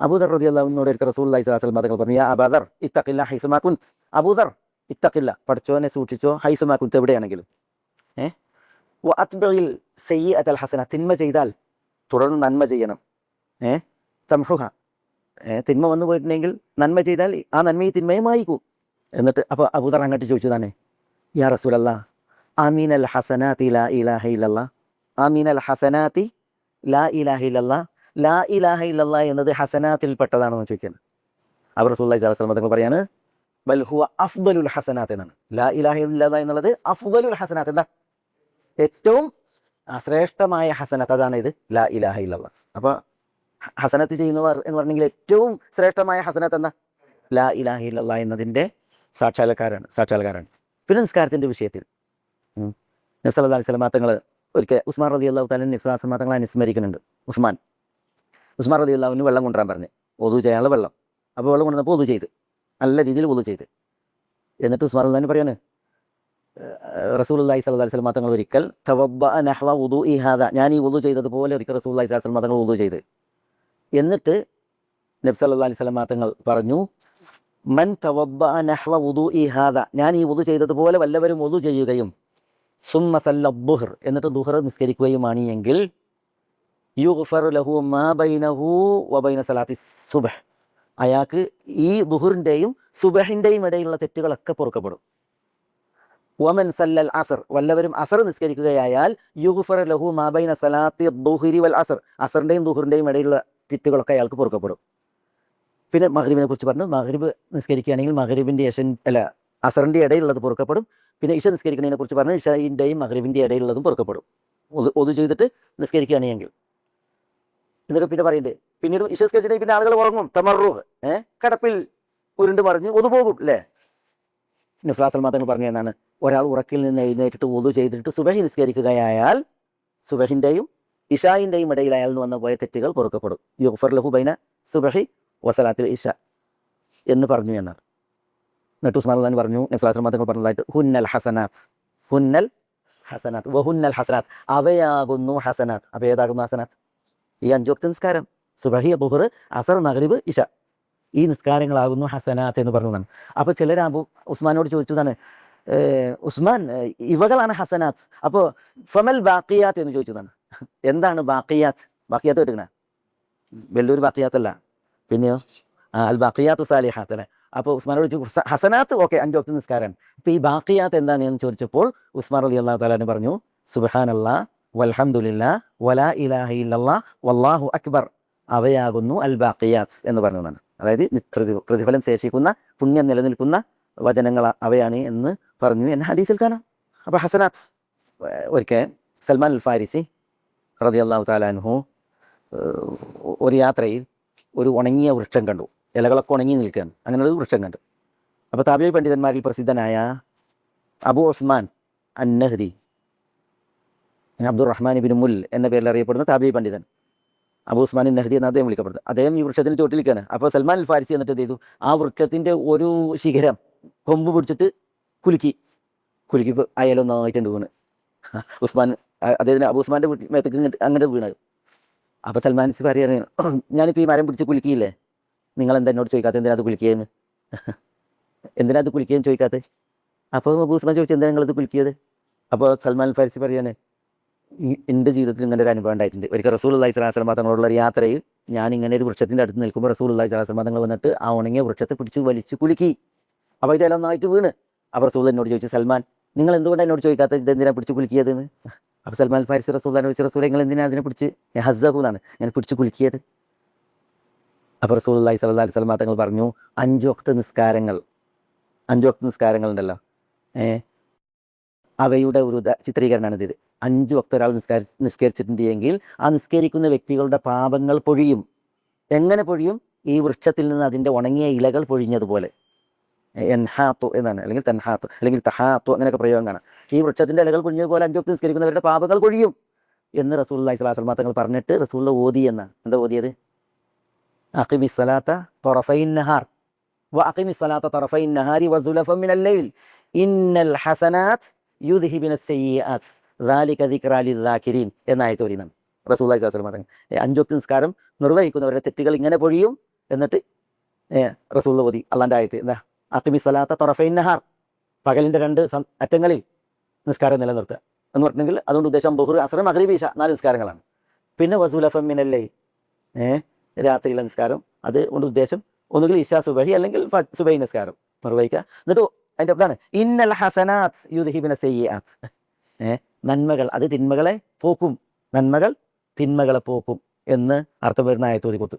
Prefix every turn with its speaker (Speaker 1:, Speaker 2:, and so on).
Speaker 1: അബൂദർ റതി അള്ളാഹുവിനോട് ഒരിക്കൽ റസൂൽ അലൈഹി സ്വലാസ്ലം തങ്ങൾ പറഞ്ഞു യാ അബാദർ ഇത്തക്കില്ല ഹൈസുമാ കുന്ത് അബൂദർ ഇത്തക്കില്ല പഠിച്ചോനെ സൂക്ഷിച്ചോ ഹൈസുമാ കുന്ത് എവിടെയാണെങ്കിലും ഏഹ് അത്ബിൽ സെയ്യ അൽ ഹസന തിന്മ ചെയ്താൽ തുടർന്ന് നന്മ ചെയ്യണം ഏ തംഹുഹ തിന്മ വന്നു പോയിട്ടുണ്ടെങ്കിൽ നന്മ ചെയ്താൽ ആ നന്മയെ തിന്മയും വായിക്കും എന്നിട്ട് അപ്പോൾ അബൂദർ അങ്ങോട്ട് ചോദിച്ചു തന്നെ യാ റസൂലല്ലാ ആമീൻ അൽ ഹസനാത്തി ലാ ഇലാഹ ഇല്ലല്ലാ ആമീൻ അൽ ഹസനാത്തി ലാ ഇലാഹ ഇല്ലല്ലാ ലാ ഇലാഹ ഇല്ല എന്നത് ഹസനാത്തിൽപ്പെട്ടതാണെന്ന് ചോദിക്കുന്നത് അവർ അലൈഹി സ്വലം തങ്ങൾ പറയാണ് ബൽ ഹുവ അഫ്ദലുൽ ഹസനാത്ത് എന്നാണ്. ലാ ഇലാഹ ഇല്ലല്ലാ എന്നുള്ളത് അഫ്ദലുൽ ഹസനാത്ത്. എന്താ? ഏറ്റവും ശ്രേഷ്ഠമായ ഹസനത്ത്. അതാണ് ഇത്. ലാ ഇലാഹ ഇല്ലല്ല അപ്പോൾ ഹസനത്ത് ചെയ്യുന്നവർ എന്ന് പറഞ്ഞെങ്കിൽ ഏറ്റവും ശ്രേഷ്ഠമായ ഹസനത്ത് എന്താ? ലാ ഇലാഹ ഇല്ലല്ല എന്നതിന്റെ സാക്ഷാത്കാരാണ്. സാക്ഷാത്കാരാണ്. പിന്നെ നിസ്കാരത്തിന്റെ വിഷയത്തിൽ. നബ്സല്ലാ അലൈഹി സ്വലമാങ്ങൾ ഒരിക്കൽ ഉസ്മാൻ റതി അള്ളാഹു താലിന്റെ തങ്ങളെ അനുസ്മരിക്കുന്നുണ്ട്. ഉസ്മാൻ. ഉസ്മാൻ അലി അള്ളാഹുവിന് വെള്ളം കൊണ്ടുവരാൻ പറഞ്ഞു. ഒതു ചെയ്യാനുള്ള വെള്ളം. അപ്പോൾ വെള്ളം കൊണ്ടുവന്നപ്പോൾ ഒതു ചെയ്ത്. നല്ല രീതിയിൽ ഒതു ചെയ്ത്. എന്നിട്ട് ഉസ്മാർ അള്ളഹാൻ പറയാണ് സ്വല്ലല്ലാഹി അലൈഹി വസല്ലം തങ്ങൾ ഒരിക്കൽ നഹ്വ വുദൂഇ ഹാദ. ഞാൻ ഈ ഉദു ചെയ്തതുപോലെ ഒരിക്കൽ അലൈഹി വസല്ലം തങ്ങൾ വുദു ചെയ്ത്. എന്നിട്ട് നബി അല്ലാ അലൈഹി തങ്ങൾ പറഞ്ഞു മൻ തവബ്ബ നഹ്വ ഉദു ഇ ഹാദ. ഞാൻ ഈ ഉദു ചെയ്തതുപോലെ വല്ലവരും വുദു ചെയ്യുകയും സുമ്മ സല്ല ദുഹർ എന്നിട്ട് ദുഹർ നിസ്കരിക്കുകയുമാണ് എങ്കിൽ യുഗ്ഫർ ലഹു മാ വബൈന സലാത്തി സുബഹ്. അയാൾക്ക് ഈ ദുഹുറിന്റെയും സുബഹിന്റെയും ഇടയിലുള്ള തെറ്റുകളൊക്കെ പൊറുക്കപ്പെടും. വമൻ സല്ലൽ അസർ. വല്ലവരും അസർ നിസ്കരിക്കുകയായാൽ യുഹുഫർ ലഹു മാബൈന സലാത്തി ദുഹുരി വൽ അസർ. അസറിന്റെയും ദുഹുറിന്റെയും ഇടയിലുള്ള തെറ്റുകളൊക്കെ അയാൾക്ക് പൊറുക്കപ്പെടും. പിന്നെ മഹരീബിനെ കുറിച്ച് പറഞ്ഞു. മഹരീബ് നിസ്കരിക്കുകയാണെങ്കിൽ മഹരീബിന്റെ യശൻ അല്ല അസറിന്റെ ഇടയിലുള്ളത് പൊറുക്കപ്പെടും. പിന്നെ ഇഷ നിസ്കരിക്കുന്നതിനെ കുറിച്ച് പറഞ്ഞു. ഇഷയിന്റെയും മഹരീബിന്റെ ഇടയിലുള്ളതും പൊറുക്കപ്പെടും. ഒതു ചെയ്തിട്ട് നിസ്കരിക്കുകയാണെങ്കിൽ. എന്നിട്ട് പിന്നെ പറയുന്നുണ്ട് പിന്നീട് വിശ്വസ് നിസ്കരിച്ചിട്ടുണ്ടെങ്കിൽ പിന്നെ ആളുകൾ ഉറങ്ങും. തമറൂഹ് കടപ്പിൽ ഉരുണ്ട് മറിഞ്ഞ് ഒതുപോകും അല്ലേ നിഫ്ലാസൽ മാത്രങ്ങൾ പറഞ്ഞു എന്നാണ്. ഒരാൾ ഉറക്കിൽ നിന്ന് എഴുന്നേറ്റിട്ട് ഒതു ചെയ്തിട്ട് സുബഹി നിസ്കരിക്കുകയായാൽ സുബഹിന്റെയും ഇഷായിന്റെയും ഇടയിൽ അയാൾ വന്ന പോയ തെറ്റുകൾ പൊറുക്കപ്പെടും. യുഫർ ലഹുബൈന സുബഹി വസലാത്തിൽ ഇഷ എന്ന് പറഞ്ഞു എന്നാണ്. നട്ടു അള്ളഹാൻ പറഞ്ഞു നഫ്ലാസൽ മാത്രങ്ങൾ പറഞ്ഞതായിട്ട് ഹുന്നൽ ഹസനാത്ത്. ഹുന്നൽ ഹസനാത്ത്. വഹുന്നൽ ഹസനാത്ത്. അവയാകുന്നു ഹസനാത്ത്. അവ ഏതാകുന്നു ഹസനാത്ത്? ഈ അഞ്ചു നിസ്കാരം സുബഹി ബുഹർ അസർ മഗ്രിബ് ഇഷ. ഈ നിസ്കാരങ്ങളാകുന്നു ഹസനാത്ത് എന്ന് പറഞ്ഞതാണ്. അപ്പോൾ ചിലരാകുമ്പോൾ ഉസ്മാനോട് ചോദിച്ചതാണ് "ഏർ, ഉസ്മാൻ ഇവകളാണ് ഹസനാത്ത്. അപ്പോൾ ഫമൽ ബാക്കിയാത്ത് എന്ന് ചോദിച്ചതാണ്. എന്താണ് ബാക്കിയാത്ത് ബാക്കിയാത്ത് കേട്ടിക്കണ വെല്ലൂർ ബാക്കിയാത്തല്ല പിന്നെയോ? അൽ ബാക്കിയാത്ത് സാലിഹാത്ത് അല്ലേ? അപ്പോൾ ഉസ്മാനോട് ചോദിച്ചു ഹസനാത്ത് ഓക്കെ അഞ്ച് വക്ത നിസ്കാരമാണ് അപ്പോൾ ഈ ബാക്കിയാത്ത് എന്താണ് എന്ന് ചോദിച്ചപ്പോൾ ഉസ്മാൻ അലി അള്ളാഹു താലാന് പറഞ്ഞു സുബഹാനല്ലാ വലാ ഇലാഹ ഇല്ലല്ലാ വല്ലാഹു അക്ബർ. അവയാകുന്നു അൽ ബാക്കിയാത്ത് എന്ന് പറഞ്ഞതാണ് അതായത് പ്രതി- പ്രതിഫലം ശേഷിക്കുന്ന പുണ്യം നിലനിൽക്കുന്ന വചനങ്ങൾ അവയാണ് എന്ന് പറഞ്ഞു എന്ന ഹദീസിൽ കാണാം. അപ്പോൾ ഹസനാത്ത് ഒരിക്കൽ സൽമാൻ അൽ ഫാരിസി റതി അള്ളാഹു താലാൻഹു ഒരു യാത്രയിൽ ഒരു ഉണങ്ങിയ വൃക്ഷം കണ്ടു. ഇലകളൊക്കെ ഉണങ്ങി നിൽക്കുകയാണ്. അങ്ങനെ ഒരു വൃക്ഷം കണ്ടു. അപ്പോൾ താബിയ പണ്ഡിതന്മാരിൽ പ്രസിദ്ധനായ Abu Usman Annahdi Abdurrahman bin Mul എന്ന പേരിൽ അറിയപ്പെടുന്ന താബി പണ്ഡിതൻ. അബു ഉസ്മാൻ നഹദി എന്ന് അദ്ദേഹം വിളിക്കപ്പെടുന്നത്. അദ്ദേഹം ഈ വൃക്ഷത്തിന് ചോട്ടിലിരിക്കുകയാണ്. അപ്പോൾ സൽമാൻ അൽ ഫാരിസി എന്നിട്ട് എന്ത് ചെയ്തു? ആ വൃക്ഷത്തിന്റെ ഒരു ശിഖരം കൊമ്പ് പിടിച്ചിട്ട് കുലുക്കി. കുലുക്കി അയലൊന്നായിട്ടുണ്ട് വീണ് ഉസ്മാൻ അദ്ദേഹത്തിന് അബു ഉസ്മാന്റെ മേത്തേക്ക് അങ്ങോട്ട് വീണത് അപ്പോൾ സൽമാൻ സി പറയാണ് ഞാനിപ്പോൾ ഈ മരം പിടിച്ച് കുലുക്കിയില്ലേ? നിങ്ങൾ എന്താ എന്നോട് ചോദിക്കാത്ത എന്തിനാ അത് കുലുക്കിയെന്ന് എന്തിനാ അത് കുലുക്കിയെന്ന് ചോദിക്കാത്തത്? അപ്പോൾ അബു ഉസ്മാൻ ചോദിച്ചു എന്തിനാ നിങ്ങളത് കുലുക്കിയത്? അപ്പോൾ സൽമാൻ ഫാരിസി പറയാണ് എന്റെ ജീവിതത്തിൽ ഇങ്ങനെ ഒരു അനുഭവം ഉണ്ടായിട്ടുണ്ട്. ഒരിക്കൽ റസൂൽ അള്ളഹി സ്വലാസ്ലമ തങ്ങളോടുള്ള ഒരു യാത്രയിൽ ഞാൻ ഇങ്ങനെ ഒരു വൃക്ഷത്തിന്റെ അടുത്ത് നിൽക്കുമ്പോൾ റസൂൽ അള്ളഹി സ്വലാസ്ലമ തങ്ങൾ വന്നിട്ട് ആ ഉണങ്ങിയ വൃക്ഷത്തെ പിടിച്ച് വലിച്ചു കുലുക്കി. അപ്പോൾ ഇതെല്ലാം ഒന്നായിട്ട് വീണ്. അപ്പോൾ റസൂൽ എന്നോട് ചോദിച്ചു സൽമാൻ നിങ്ങൾ എന്തുകൊണ്ടാണ് എന്നോട് ചോദിക്കാത്ത ഇതെന്തിനാണ് പിടിച്ച് കുലുക്കിയതെന്ന്? അപ്പോൾ സൽമാൻ ഫാരിസ് റസൂൽ ചോദിച്ചു റസൂൽ നിങ്ങൾ എന്തിനാണ് അതിനെ പിടിച്ച്? ഹസ്സഹൂന്നാണ് ഞാൻ പിടിച്ച് കുലുക്കിയത്. അപ്പോൾ റസൂൽ അള്ളഹി സ്വല്ലാ അലൈഹി സ്വലമ തങ്ങൾ പറഞ്ഞു അഞ്ചു വക്ത നിസ്കാരങ്ങൾ. അഞ്ചു വക്ത നിസ്കാരങ്ങളുണ്ടല്ലോ. ഏ അവയുടെ ഒരു ചിത്രീകരണമാണ് ഇത് അഞ്ച് വക്ത ഒരാൾ നിസ്കാരി നിസ്കരിച്ചിട്ടുണ്ട് ആ നിസ്കരിക്കുന്ന വ്യക്തികളുടെ പാപങ്ങൾ പൊഴിയും. എങ്ങനെ പൊഴിയും? ഈ വൃക്ഷത്തിൽ നിന്ന് അതിന്റെ ഉണങ്ങിയ ഇലകൾ പൊഴിഞ്ഞതുപോലെ. എൻഹാത്തു എന്നാണ്. അല്ലെങ്കിൽ തെൻഹാത്തു അല്ലെങ്കിൽ തഹാത്തു അങ്ങനെയൊക്കെ പ്രയോഗം കാണാം. ഈ വൃക്ഷത്തിന്റെ ഇലകൾ പൊഴിഞ്ഞതുപോലെ അഞ്ച് വക്ത നിസ്കരിക്കുന്നവരുടെ പാപങ്ങൾ പൊഴിയും എന്ന് റസൂൽ അള്ളഹി സ്വലാസ്ലമ തങ്ങൾ പറഞ്ഞിട്ട് റസൂളിന്റെ ഓതി എന്നാണ്. എന്താ ഓതിയത്? അഖിമി സലാത്ത തൊറഫൈൻ നഹാർ. വ അഖിമി സലാത്ത തൊറഫൈൻ നഹാരി വസുലഫമിൻ ലൈൽ. ഇന്നൽ ഹസനാത്ത് യുദ്ഹിബിന സെയ്യാത്ത് റാലിക നിസ്കാരം നിർവഹിക്കുന്നവരുടെ തെറ്റുകൾ ഇങ്ങനെ പൊഴിയും. എന്നിട്ട് റസൂള്ള ഓതി അള്ളാന്റെ ആയത്ത് എന്താ? അക്കിമി സലാത്ത തൊറഫൈൻ നഹാർ. പകലിന്റെ രണ്ട് അറ്റങ്ങളിൽ നിസ്കാരം നിലനിർത്തുക എന്ന് പറഞ്ഞെങ്കിൽ അതുകൊണ്ട് ഉദ്ദേശം ബഹുർ അസറം അഗ്രീബീഷ നാല് നിസ്കാരങ്ങളാണ്. പിന്നെ വസൂലഫമ്മിനല്ലേ ഏഹ് രാത്രിയിലെ നിസ്കാരം. അത് കൊണ്ട് ഉദ്ദേശം ഒന്നുകിൽ ഇഷാ സുബഹി അല്ലെങ്കിൽ സുബൈ നിസ്കാരം നിർവഹിക്കുക. എന്നിട്ട് അതിന്റെ ഇതാണ്. ഇന്നൽ ഹസനാത്ത് യുദ്ഹിബിന സയ്യാത്ത് നന്മകൾ അത് തിന്മകളെ പോക്കും. നന്മകൾ തിന്മകളെ പോക്കും എന്ന് അർത്ഥം വരുന്ന ആയത്തോതി കൊത്ത്